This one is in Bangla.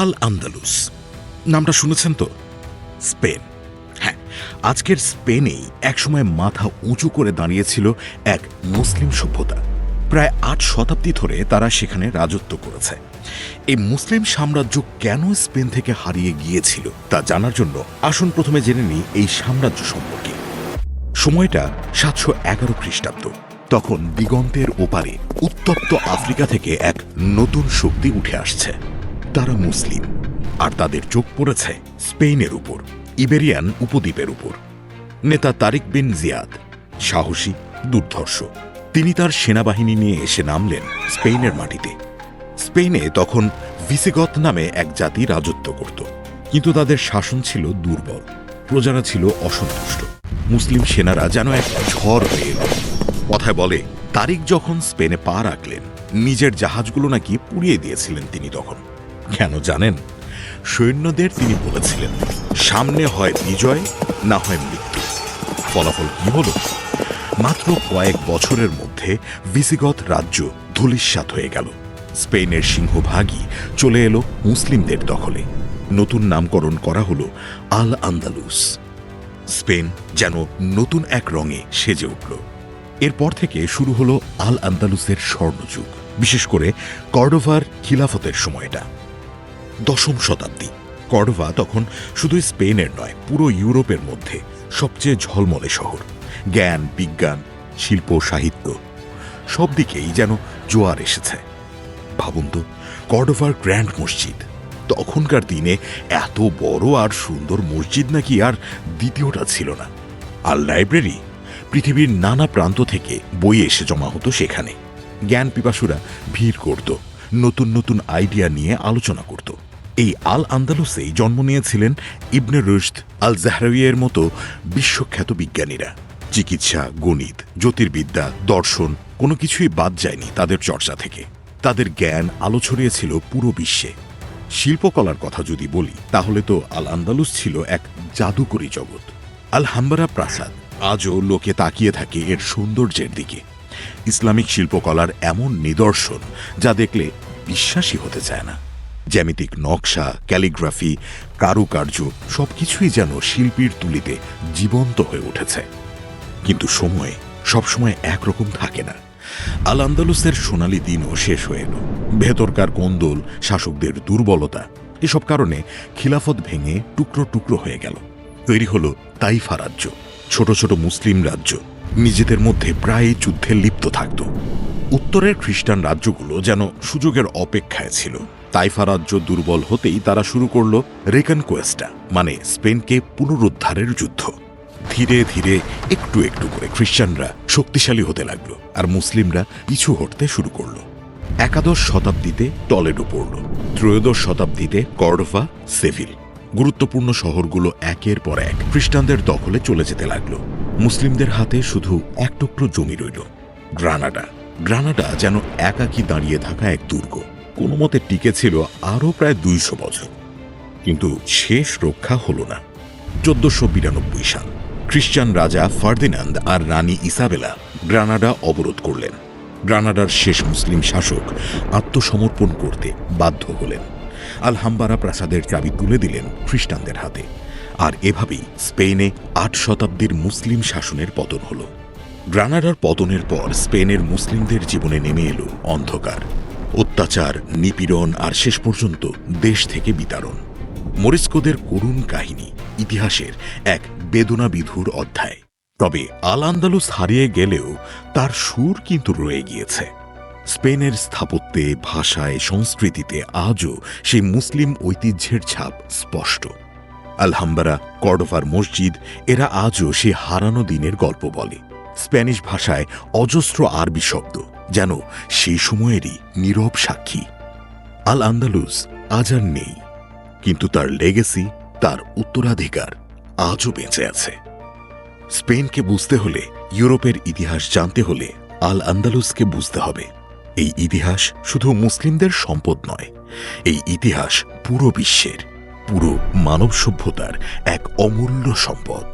আল আন্দালুস নামটা শুনেছেন তো? স্পেন। হ্যাঁ আজকের স্পেনেই একসময় মাথা উঁচু করে দাঁড়িয়েছিল এক মুসলিম সভ্যতা। প্রায় আট শতাব্দী ধরে তারা সেখানে রাজত্ব করেছে। এই মুসলিম সাম্রাজ্য কেন স্পেন থেকে হারিয়ে গিয়েছিল, তা জানার জন্য আসুন প্রথমে জেনে নিই এই সাম্রাজ্য সম্পর্কে। সময়টা সাতশো এগারো খ্রিস্টাব্দ। তখন দিগন্তের ওপারে উত্তপ্ত আফ্রিকা থেকে এক নতুন শক্তি উঠে আসছে। তারা মুসলিম, আর তাদের চোখ পড়েছে স্পেনের উপর, ইবেরিয়ান উপদ্বীপের উপর। নেতা তারিক বিন জিয়াদ, সাহসী, দুর্ধর্ষ। তিনি তার সেনাবাহিনী নিয়ে এসে নামলেন স্পেনের মাটিতে। স্পেনে তখন ভিসিগত নামে এক জাতি রাজত্ব করত, কিন্তু তাদের শাসন ছিল দুর্বল, প্রজারা ছিল অসন্তুষ্ট। মুসলিম সেনারা যেন এক ঝড় হয়ে এলো। কথায় বলে, তারিক যখন স্পেনে পা রাখলেন, নিজের জাহাজগুলো নাকি পুড়িয়ে দিয়েছিলেন তিনি তখন। কেন জানেন? সৈন্যদের তিনি বলেছিলেন, সামনে হয় বিজয়, না হয় মৃত্যু। ফলাফল কি হলো? মাত্র কয়েক বছরের মধ্যে ভিসিগত রাজ্য ধূলিস্যাৎ হয়ে গেল। স্পেনের সিংহভাগই চলে এলো মুসলিমদের দখলে। নতুন নামকরণ করা হলো আল আন্দালুস স্পেন যেন নতুন এক রঙে সেজে উঠল। এরপর থেকে শুরু হলো আল আন্দালুসের স্বর্ণযুগ, বিশেষ করে কর্ডোভার খিলাফতের সময়টা। দশম শতাব্দী। কর্ডোভা তখন শুধু স্পেনের নয়, পুরো ইউরোপের মধ্যে সবচেয়ে ঝলমলে শহর। জ্ঞান, বিজ্ঞান, শিল্প, সাহিত্য সব দিকেই যেন জোয়ার এসেছে। ভাবুন তো কর্ডোভার গ্র্যান্ড মসজিদ, তখনকার দিনে এত বড় আর সুন্দর মসজিদ নাকি আর দ্বিতীয়টা ছিল না। আর লাইব্রেরি, পৃথিবীর নানা প্রান্ত থেকে বই এসে জমা হতো সেখানে। জ্ঞান পিপাসুরা ভিড় করত। নতুন নতুন আইডিয়া নিয়ে আলোচনা করত। এই আল আন্দালুসেই জন্ম নিয়েছিলেন ইবনে রুশদ আল জাহরাউইয়ের মতো বিশ্বখ্যাত বিজ্ঞানীরা। চিকিৎসা, গণিত, জ্যোতির্বিদ্যা, দর্শন কোনো কিছুই বাদ যায়নি তাদের চর্চা থেকে। তাদের জ্ঞান আলো ছড়িয়েছিল পুরো বিশ্বে। শিল্পকলার কথা যদি বলি, তাহলে তো আল আন্দালুস ছিল এক জাদুকরী জগৎ। আল হাম্বারা প্রাসাদ আজও লোকে তাকিয়ে থাকে এর সৌন্দর্যের দিকে। ইসলামিক শিল্পকলার এমন নিদর্শন যা দেখলে বিশ্বাসই হতে চায় না। জ্যামিতিক নকশা, ক্যালিগ্রাফি, কারুকার্য সবকিছুই যেন শিল্পীর তুলিতে জীবন্ত হয়ে উঠেছে। কিন্তু সময় সবসময় একরকম থাকে না। আল আন্দালুসের সোনালি দিনও শেষ হয়ে এলো। ভেতরকার কোন্দল, শাসকদের দুর্বলতা, এসব কারণে খিলাফত ভেঙে টুকরো টুকরো হয়ে গেল। তৈরি হলো তাইফা রাজ্য, ছোট ছোট মুসলিম রাজ্য। নিজেদের মধ্যে প্রায় যুদ্ধে লিপ্ত থাকত। উত্তরের খ্রিস্টান রাজ্যগুলো যেন সুযোগের অপেক্ষায় ছিল। তাইফা রাজ্য দুর্বল হতেই তারা শুরু করল রেকান কোয়েস্টা মানে স্পেনকে পুনরুদ্ধারের যুদ্ধ। ধীরে ধীরে একটু একটু করে খ্রিস্টানরা শক্তিশালী হতে লাগল আর মুসলিমরা পিছু হটতে শুরু করল। একাদশ শতাব্দীতে টলেডো পড়ল, ত্রয়োদশ শতাব্দীতে কর্ডোফা সেভিল। গুরুত্বপূর্ণ শহরগুলো একের পর এক খ্রিস্টানদের দখলে চলে যেতে লাগল। মুসলিমদের হাতে শুধু এক টুকরো জমি রইল, গ্রানাডা। গ্রানাডা যেন একাকী দাঁড়িয়ে থাকা এক দুর্গ। কোনো মতে টিকে ছিল আরও প্রায় দুইশো বছর। কিন্তু শেষ রক্ষা হলো না। চোদ্দশো বিরানব্বই সাল খ্রিস্টান রাজা ফার্দিনান্দ আর রানী ইসাবেলা গ্রানাডা অবরোধ করলেন। গ্রানাডার শেষ মুসলিম শাসক আত্মসমর্পণ করতে বাধ্য হলেন। আলহাম্বারা প্রাসাদের চাবি তুলে দিলেন খ্রিস্টানদের হাতে। আর এভাবেই স্পেনে আট শতাব্দীর মুসলিম শাসনের পতন হল। গ্রানাডার পতনের পর স্পেনের মুসলিমদের জীবনে নেমে এলো অন্ধকার। অত্যাচার, নিপীড়ন আর শেষ পর্যন্ত দেশ থেকে বিতাড়ন। মরিস্কোদের করুণ কাহিনী, ইতিহাসের এক বেদনা বিধুর অধ্যায়। তবে আল আন্দালুস হারিয়ে গেলেও তার সুর কিন্তু রয়ে গিয়েছে। স্পেনের স্থাপত্যে, ভাষায়, সংস্কৃতিতে আজও সেই মুসলিম ঐতিহ্যের ছাপ স্পষ্ট। আলহাম্বারা, কর্ডোভার মসজিদ এরা আজও সে হারানো দিনের গল্প বলে। স্প্যানিশ ভাষায় অজস্র আরবি শব্দ, যেন সেই সময়েরই নীরব সাক্ষী। আল আন্দালুস আজ আর নেই, কিন্তু তার লেগেসি, তার উত্তরাধিকার আজও বেঁচে আছে। স্পেনকে বুঝতে হলে, ইউরোপের ইতিহাস জানতে হলে আল আন্দালুসকে বুঝতে হবে। এই ইতিহাস শুধু মুসলিমদের সম্পদ নয়, এই ইতিহাস পুরো বিশ্বের, পুরো মানব সভ্যতার এক অমূল্য সম্পদ।